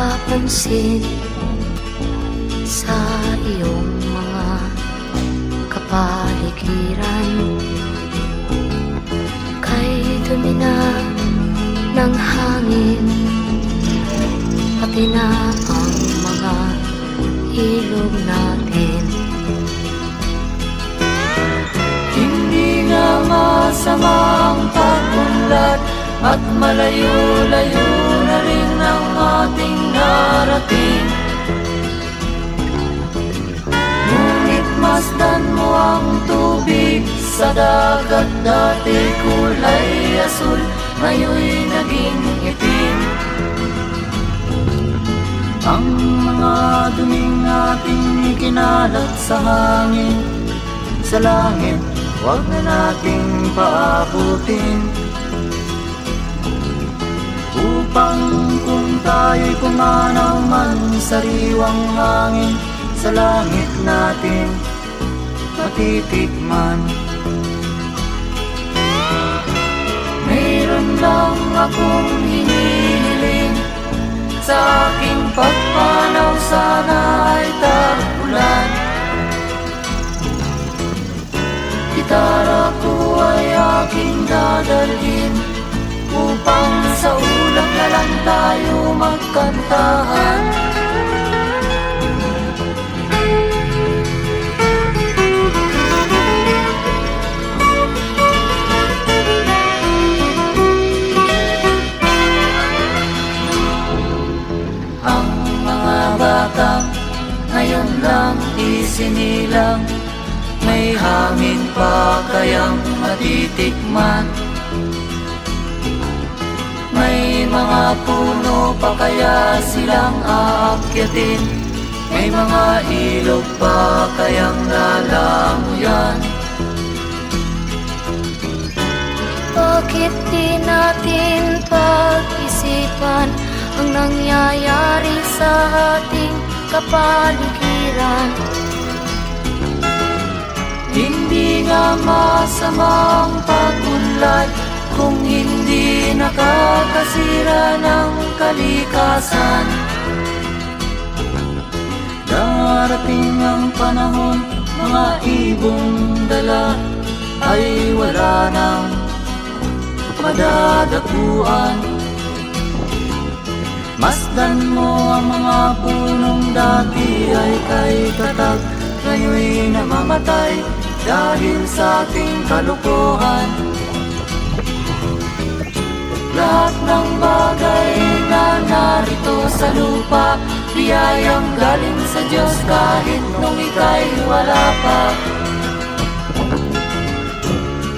napapansin sa iyong mga kapaligiran. Kay dumi na ng hangin Pati na ang mga ilog natin. Hindi nga masama ang pag-unlad At malayo-layo narating Ngunit masdan mo ang tubig sa dagat Dati kulay asul, ngayon'y naging itim. Ang mga duming ating ikinalat sa hangin Sa langit, huwag na nating paabutin. Upang kung tayo'y pumanaw man Sariwang hangin sa langit natin Matitikman. Mayroon lang akong hinihiling Sa aking pagpanaw sana ay tagulan. Gitara ko ay aking dadalhin batang ngayon lang isinilang. May hangin pa kayang matitikman. May mga puno pa kaya silang aakyatin? May mga ilog pa kayang lalamuyan Bakit di natin pag-isipan ang nangyayari sa ating kapaligiran? Hindi nga masamang pagunlad Kung hindi nakakasira ng kalikasan Darating ang panahon Mga ibong dala Ay wala nang madadapuan Masdan mo ang mga punong dati ay kay tatag. Ngayon'y namamatay dahil sa ating kalukuhan. Lahat ng bagay na narito sa lupa Biyayang galing sa Diyos kahit nung ika'y wala pa.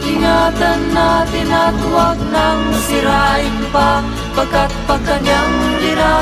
Ingatan natin at huwag nang sirain pa Pagkat pag kanyang linawi tayo'y mawawala na